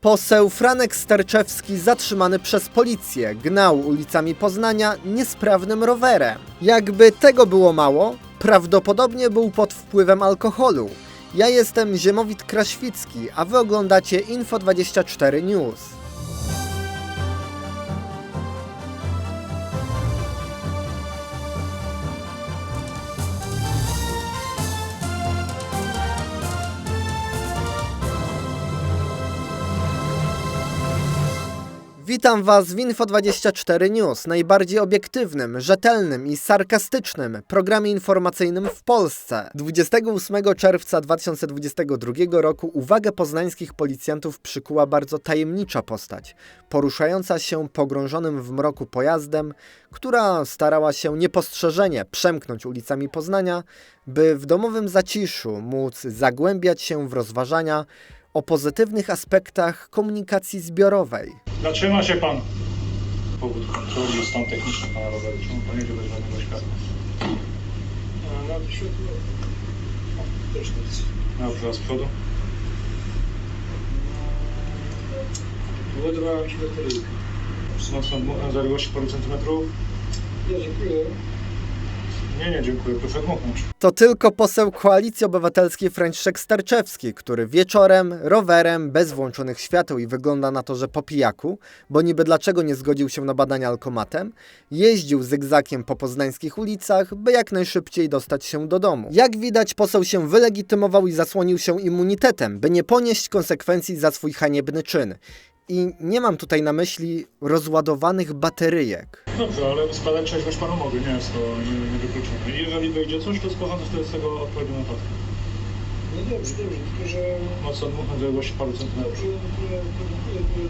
Poseł Franek Sterczewski zatrzymany przez policję gnał ulicami Poznania niesprawnym rowerem. Jakby tego było mało, prawdopodobnie był pod wpływem alkoholu. Ja jestem Ziemowit Kraświcki, a wy oglądacie Info24 News. Witam Was w Info24 News, najbardziej obiektywnym, rzetelnym i sarkastycznym programie informacyjnym w Polsce. 28 czerwca 2022 roku uwagę poznańskich policjantów przykuła bardzo tajemnicza postać, poruszająca się pogrążonym w mroku pojazdem, która starała się niepostrzeżenie przemknąć ulicami Poznania, by w domowym zaciszu móc zagłębiać się w rozważania o pozytywnych aspektach komunikacji zbiorowej. Zatrzyma się pan. Powód kontroli stan techniczny pana roweru. Czemu pan jedzie bez żadnego światła? A na światło też nic. Dobrze, a z przodu? Wyładowałem ci bateryjkę. Mocno dmu- zaległości paru centymetrów? Ja dziękuję. Nie, nie, dziękuję. Proszę dmuchnąć. To tylko poseł Koalicji Obywatelskiej Franciszek Sterczewski, który wieczorem, rowerem, bez włączonych świateł i wygląda na to, że po pijaku, bo niby dlaczego nie zgodził się na badania alkomatem, jeździł zygzakiem po poznańskich ulicach, by jak najszybciej dostać się do domu. Jak widać, poseł się wylegitymował i zasłonił się immunitetem, by nie ponieść konsekwencji za swój haniebny czyn. I nie mam tutaj na myśli rozładowanych bateryjek. Dobrze, ale składać trzeźwość panu mogę. Nie jest to nie- niewykluczone. I jeżeli wyjdzie coś, to wtedy z tego odpowiednią notatkę. No dobrze, dobrze, tylko że Mocno paru że- centymetrów. że- że- że-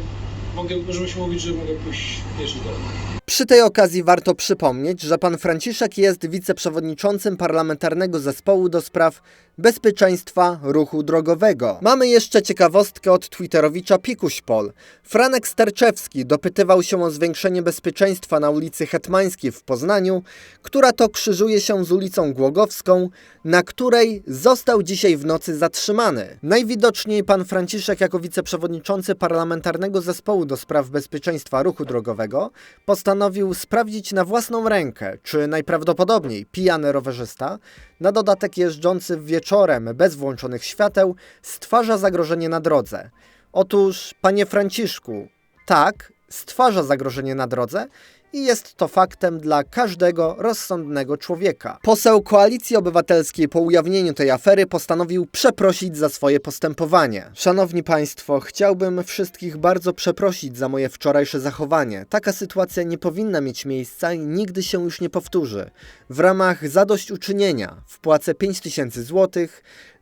mogę, możemy się mówić, że mogę pójść jeszcze dalej. Przy tej okazji warto przypomnieć, że pan Franciszek jest wiceprzewodniczącym parlamentarnego zespołu do spraw bezpieczeństwa ruchu drogowego. Mamy jeszcze ciekawostkę od twitterowicza Pikuśpol. Franek Sterczewski dopytywał się o zwiększenie bezpieczeństwa na ulicy Hetmańskiej w Poznaniu, która to krzyżuje się z ulicą Głogowską, na której został dzisiaj w nocy zatrzymany. Najwidoczniej pan Franciszek jako wiceprzewodniczący parlamentarnego zespołu do spraw bezpieczeństwa ruchu drogowego postanowił sprawdzić na własną rękę, czy najprawdopodobniej pijany rowerzysta, na dodatek jeżdżący wieczorem bez włączonych świateł, stwarza zagrożenie na drodze. Otóż, panie Franciszku, tak, stwarza zagrożenie na drodze i jest to faktem dla każdego rozsądnego człowieka. Poseł Koalicji Obywatelskiej po ujawnieniu tej afery postanowił przeprosić za swoje postępowanie. Szanowni Państwo, chciałbym wszystkich bardzo przeprosić za moje wczorajsze zachowanie. Taka sytuacja nie powinna mieć miejsca i nigdy się już nie powtórzy. W ramach zadośćuczynienia wpłacę 5000 zł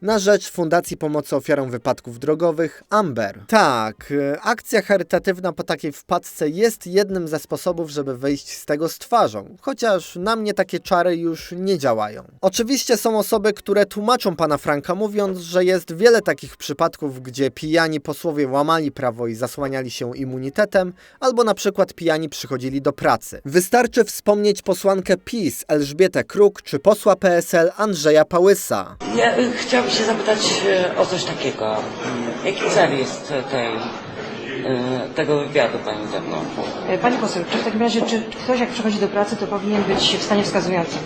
na rzecz Fundacji Pomocy Ofiarom Wypadków Drogowych Amber. Tak, e, akcja charytatywna po takiej wpadce jest jednym ze sposobów, żeby wyjść z tego z twarzą, chociaż na mnie takie czary już nie działają. Oczywiście są osoby, które tłumaczą pana Franka, mówiąc, że jest wiele takich przypadków, gdzie pijani posłowie łamali prawo i zasłaniali się immunitetem, albo na przykład pijani przychodzili do pracy. Wystarczy wspomnieć posłankę PiS Elżbietę Kruk czy posła PSL Andrzeja Pałysa. Ja chciałabym się zapytać y, o coś takiego. Mm, Jaki cel jest tej, y, tego wywiadu pani ze mną? E, Pani poseł, czy w takim razie, czy ktoś jak przychodzi do pracy, to powinien być w stanie wskazującym?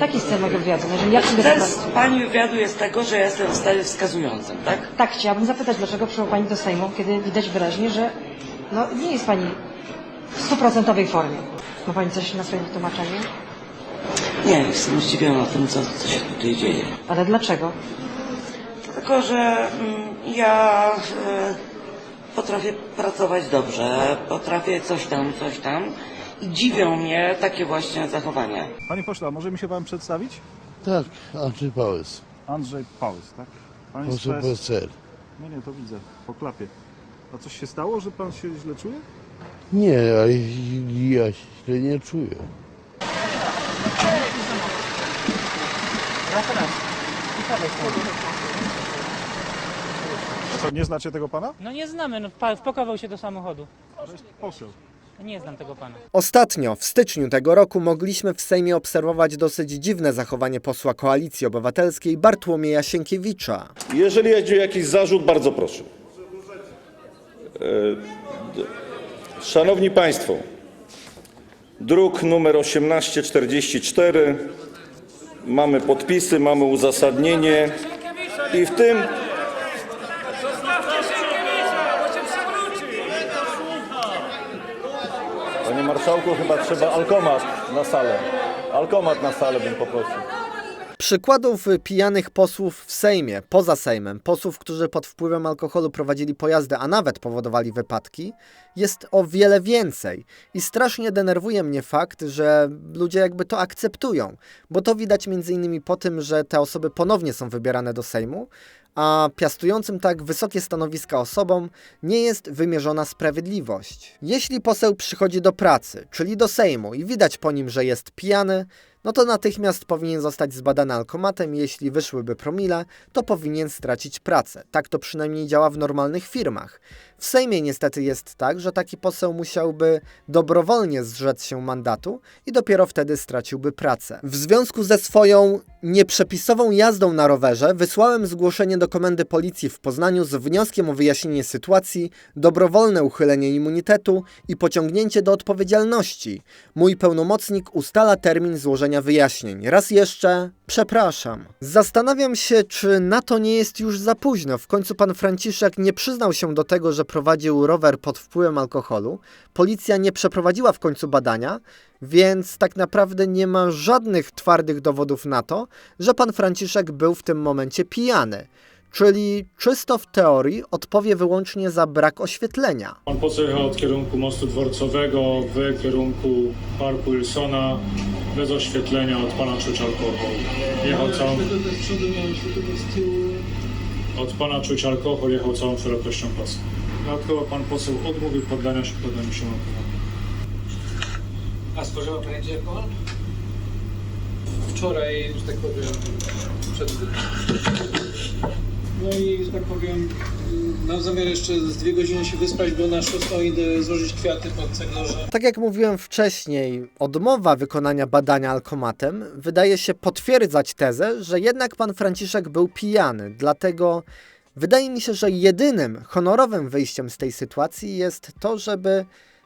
Taki jest cel mojego wywiadu. Jeżeli ja przyjdę do Cel pracy. pani wywiadu jest tego, że ja jestem w stanie wskazującym, tak? Tak, chciałabym zapytać, dlaczego przyszła Pani do Sejmu, kiedy widać wyraźnie, że no, nie jest Pani w stuprocentowej formie. Ma Pani coś na swoim tłumaczeniu? Nie, jestem zdziwiona tym, co, co się tutaj dzieje. Ale dlaczego? Tylko, że mm, ja y, potrafię pracować dobrze, potrafię coś tam, coś tam i dziwią mnie takie właśnie zachowania. Panie pośle, a może mi się pan przedstawić? Tak, Andrzej Pałys, Andrzej Pałys, tak? Pan jest poseł PS... PSL. Nie, nie, to widzę, po klapie. A coś się stało, że pan się źle czuje? Nie, ja, ja się nie czuję. Co, nie znacie tego pana? No nie znamy, no pa- wpakował się do samochodu. To jest poseł. Nie znam tego pana. Ostatnio, w styczniu tego roku, mogliśmy w Sejmie obserwować dosyć dziwne zachowanie posła Koalicji Obywatelskiej Bartłomieja Sienkiewicza. Jeżeli jest jakiś zarzut, bardzo proszę. Szanowni Państwo, druk numer 1844, mamy podpisy, mamy uzasadnienie i w tym Panie Marszałku, chyba trzeba alkomat na salę. Alkomat na salę bym poprosił. Przykładów pijanych posłów w Sejmie, poza Sejmem, posłów, którzy pod wpływem alkoholu prowadzili pojazdy, a nawet powodowali wypadki, jest o wiele więcej. I strasznie denerwuje mnie fakt, że ludzie jakby to akceptują, bo to widać między innymi po tym, że te osoby ponownie są wybierane do Sejmu, a piastującym tak wysokie stanowiska osobom nie jest wymierzona sprawiedliwość. Jeśli poseł przychodzi do pracy, czyli do Sejmu i widać po nim, że jest pijany, no to natychmiast powinien zostać zbadany alkomatem. Jeśli wyszłyby promile, to powinien stracić pracę. Tak to przynajmniej działa w normalnych firmach. W Sejmie niestety jest tak, że taki poseł musiałby dobrowolnie zrzec się mandatu i dopiero wtedy straciłby pracę. W związku ze swoją nieprzepisową jazdą na rowerze wysłałem zgłoszenie do komendy policji w Poznaniu z wnioskiem o wyjaśnienie sytuacji, dobrowolne uchylenie immunitetu i pociągnięcie do odpowiedzialności. Mój pełnomocnik ustala termin złożenia wyjaśnień. Raz jeszcze przepraszam. Zastanawiam się, czy na to nie jest już za późno. W końcu pan Franciszek nie przyznał się do tego, że prowadził rower pod wpływem alkoholu. Policja nie przeprowadziła w końcu badania, więc tak naprawdę nie ma żadnych twardych dowodów na to, że pan Franciszek był w tym momencie pijany. Czyli czysto w teorii odpowie wyłącznie za brak oświetlenia. Pan poseł jechał od kierunku mostu dworcowego w kierunku Parku Wilsona bez oświetlenia od pana czuć alkohol. Jechał całą, od pana czuć alkohol, jechał całą szerokością pasa. Dodatkowo pan poseł odmówił poddania się poddaniu się. A spożywał pan alkohol? Wczoraj, że tak powiem, przed... No i, że tak powiem, mam zamiar jeszcze z dwie godziny się wyspać, bo na szóstą idę złożyć kwiaty pod ceglarza. Tak jak mówiłem wcześniej, odmowa wykonania badania alkomatem wydaje się potwierdzać tezę, że jednak pan Franciszek był pijany. Dlatego wydaje mi się, że jedynym honorowym wyjściem z tej sytuacji jest to, żeby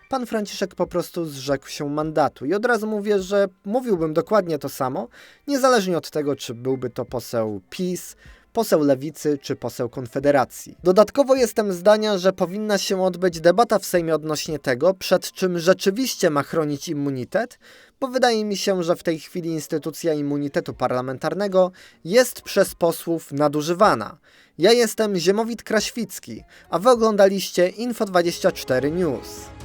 pan Franciszek po prostu zrzekł się mandatu. I od razu mówię, że mówiłbym dokładnie to samo, niezależnie od tego, czy byłby to poseł PiS, poseł Lewicy czy poseł Konfederacji. Dodatkowo jestem zdania, że powinna się odbyć debata w Sejmie odnośnie tego, przed czym rzeczywiście ma chronić immunitet, bo wydaje mi się, że w tej chwili instytucja immunitetu parlamentarnego jest przez posłów nadużywana. Ja jestem Ziemowit Kraświcki, a wy oglądaliście Info24 News.